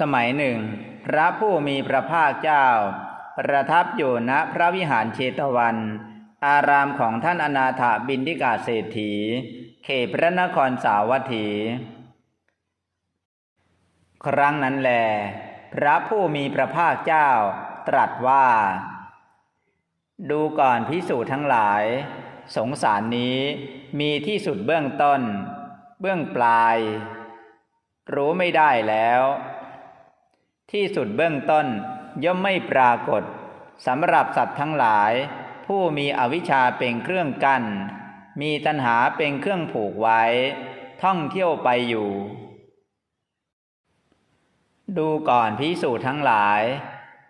สมัยหนึ่ง พระผู้มีพระภาคเจ้า ประทับอยู่ณพระวิหารเชตวัน อารามของท่านอนาถบินทิกาเศรษฐี เขตพระนครสาวัตถี ครั้งนั้นแล พระผู้มีพระภาคเจ้า ตรัสว่า ดูก่อนพิสูจน์ทั้งหลาย สงสารนี้มีที่สุดเบื้องต้น เบื้องปลาย รู้ไม่ได้แล้ว ที่สุดเบื้องต้นย่อมไม่ปรากฏสำหรับสัตว์ทั้งหลาย ผู้มีอวิชชาเป็นเครื่องกัน้นมีตัณหาเป็นเครื่องผูกไว้ ท่องเที่ยวไปอยู่ ดูก่อนพิสูจน์ทั้งหลาย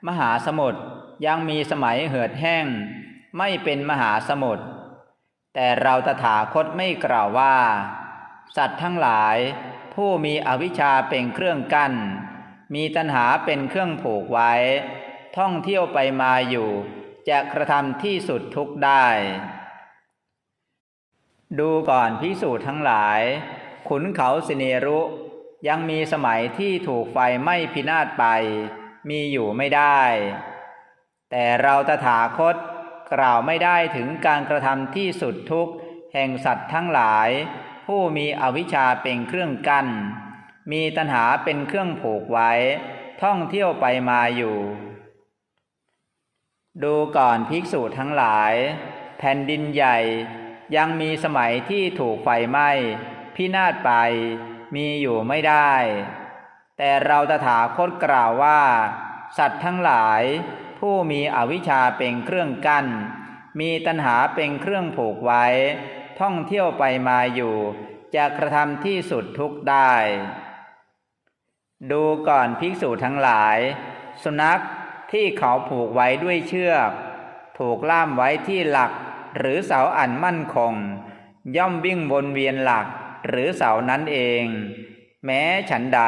มหาสมุทรยังมีสมัยเหือดแห้ง ไม่เป็นมหาสมุทรแต่เราตถาคตไม่กล่าวว่า สัตว์ทั้งหลาย ผู้มีอวิชชาเป็นเครื่องกัน้น มีตัณหาเป็นเครื่องผูกไว้ ท่องเที่ยวไปมาอยู่ จะกระทำที่สุดทุกได้ ดูก่อนพิสูจน์ทั้งหลาย ขุนเขาสิเนรุยังมีสมัยที่ถูกไฟไหม้พินาศไป มีอยู่ไม่ได้ แต่เราตถาคตกล่าวไม่ได้ถึงการกระทำที่สุดทุกแห่งสัตว์ทั้งหลาย ผู้มีอวิชชาเป็นเครื่องกัน้น มีตัณหาเป็นเครื่องผูกไว้ ท่องเที่ยวไปมาอยู่ ดูก่อนภิกษุทั้งหลาย แผ่นดินใหญ่ ยังมีสมัยที่ถูกไฟไหม้พินาศไปมีอยู่ไม่ได้ แต่เราตถาคตกล่าวว่า สัตว์ทั้งหลาย ผู้มีอวิชชาเป็นเครื่องกัน้น มีตัณหาเป็นเครื่องผูกไว้ ท่องเที่ยวไปมาอยู่ จะกระทำที่สุดทุกได้ ดูก่อนภิกษุทั้งหลาย สุนัขที่เขาผูกไว้ด้วยเชือก ถูกล่ามไว้ที่หลัก หรือเสาอันมั่นคง ย่อมวิ่งวนเวียนหลัก หรือเสานั้นเอง แม้ฉันใด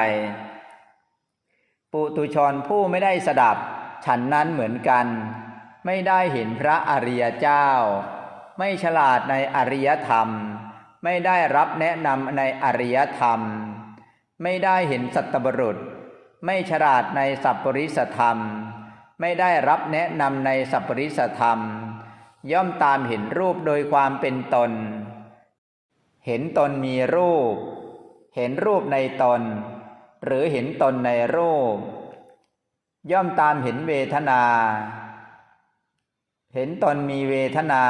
ปุตุชนผู้ไม่ได้สดับ ฉันนั้นเหมือนกัน ไม่ได้เห็นพระอริยเจ้า ไม่ฉลาดในอริยธรรม ไม่ได้รับแนะนำในอริยธรรม ไม่ได้เห็นสัตบรุษ ไม่ฉลาดในสัพปริสธรรม ไม่ได้รับแนะนำในสัพปริสธรรม ย่อมตามเห็นรูปโดยความเป็นตน เห็นตนมีรูป เห็นรูปในตน หรือเห็นตนในรูป ย่อมตามเห็นเวทนา เห็นตนมีเวทนา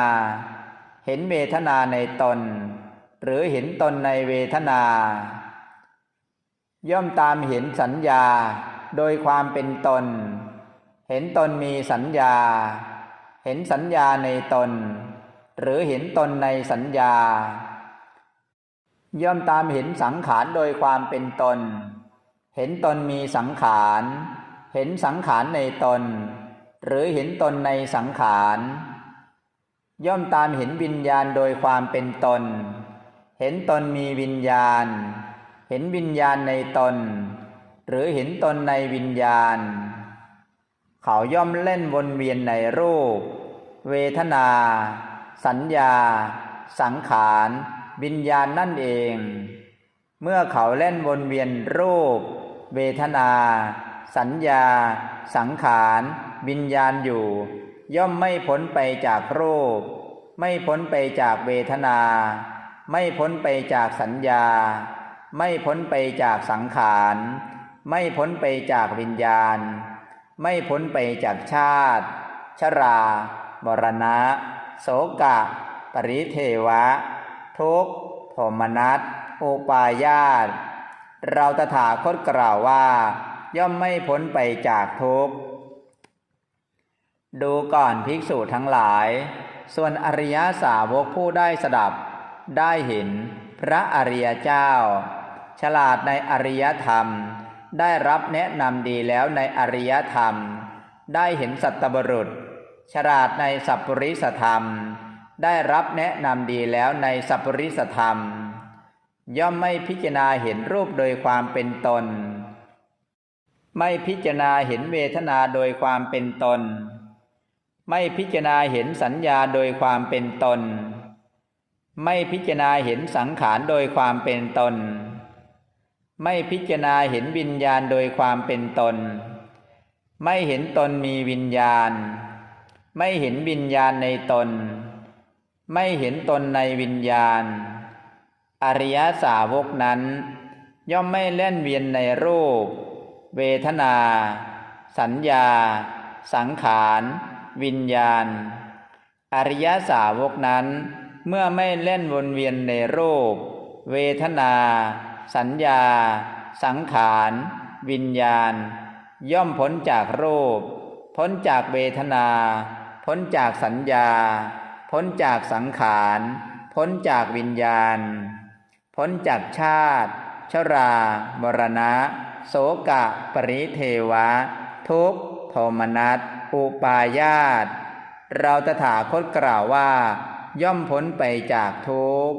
เห็นเวทนาในตน หรือเห็นตนในเวทนา ย่อมตามเห็นสัญญาโดยความเป็นตน เห็นตนมีสัญญา เห็นสัญญาในตน หรือเห็นตนในสัญญา ย่อมตามเห็นสังขารโดยความเป็นตน เห็นตนมีสังขาร เห็นสังขารในตน หรือเห็นตนในสังขาร ย่อมตามเห็นวิญญาณโดยความเป็นตน เห็นตนมีวิญญาณ เห็นวิญญาณในตน หรือเห็นตนในวิญญาณ เขาย่อมเล่นวนเวียนในรูป เวทนา สัญญา สังขารวิญญาณนั่นเอง เมื่อเขาเล่นวนเวียนรูป เวทนา สัญญา สังขารวิญญาณอยู่ ย่อมไม่พ้นไปจากรูป ไม่พ้นไปจากเวทนา ไม่พ้นไปจากสัญญา ไม่พ้นไปจากสังขาร ไม่พ้นไปจากวิญญาณ ไม่พ้นไปจากชาติ ชรา มรณะ โสกะ ปริเทวะ ทุกข์โทมนัสอุปายาต เราตถาคตกล่าวว่า ย่อมไม่พ้นไปจากทุกข์ดูก่อนภิกษุทั้งหลาย ส่วนอริยสาวกผู้ได้สดับ ได้เห็นพระอริยเจ้า ฉลาดในอริยธรรม ได้รับแนะนำดีแล้วในอริยธรรม ได้เห็นสัตบุรุษ ฉลาดในสัพปริสธรรม ได้รับแนะนำดีแล้วในสัพปริสธรรม ย่อมไม่พิจารณาเห็นรูปโดยความเป็นตน ไม่พิจารณาเห็นเวทนาโดยความเป็นตน ไม่พิจารณาเห็นสัญญาโดยความเป็นตน ไม่พิจารณาเห็นสังขารโดยความเป็นตน ไม่พิจารณาเห็นวิญญาณโดยความเป็นตน ไม่เห็นตนมีวิญญาณ ไม่เห็นวิญญาณในตน ไม่เห็นตนในวิญญาณ อริยสาวกนั้น ย่อมไม่เล่นเวียนในรูป เวทนา สัญญา สังขาร วิญญาณ อริยสาวกนั้น เมื่อไม่เล่นวนเวียนในรูป เวทนา สัญญา สังขาร วิญญาณ ย่อมพ้นจากรูป พ้นจากเวทนา พ้นจากสัญญา พ้นจากสังขาร พ้นจากวิญญาณ พ้นจากชาติ ชรามรณะ โสกะ ปริเทวะ ทุกขโทมนัสอุปายาต เราตถาคตกล่าวว่า ย่อมพ้นไปจากทุกข์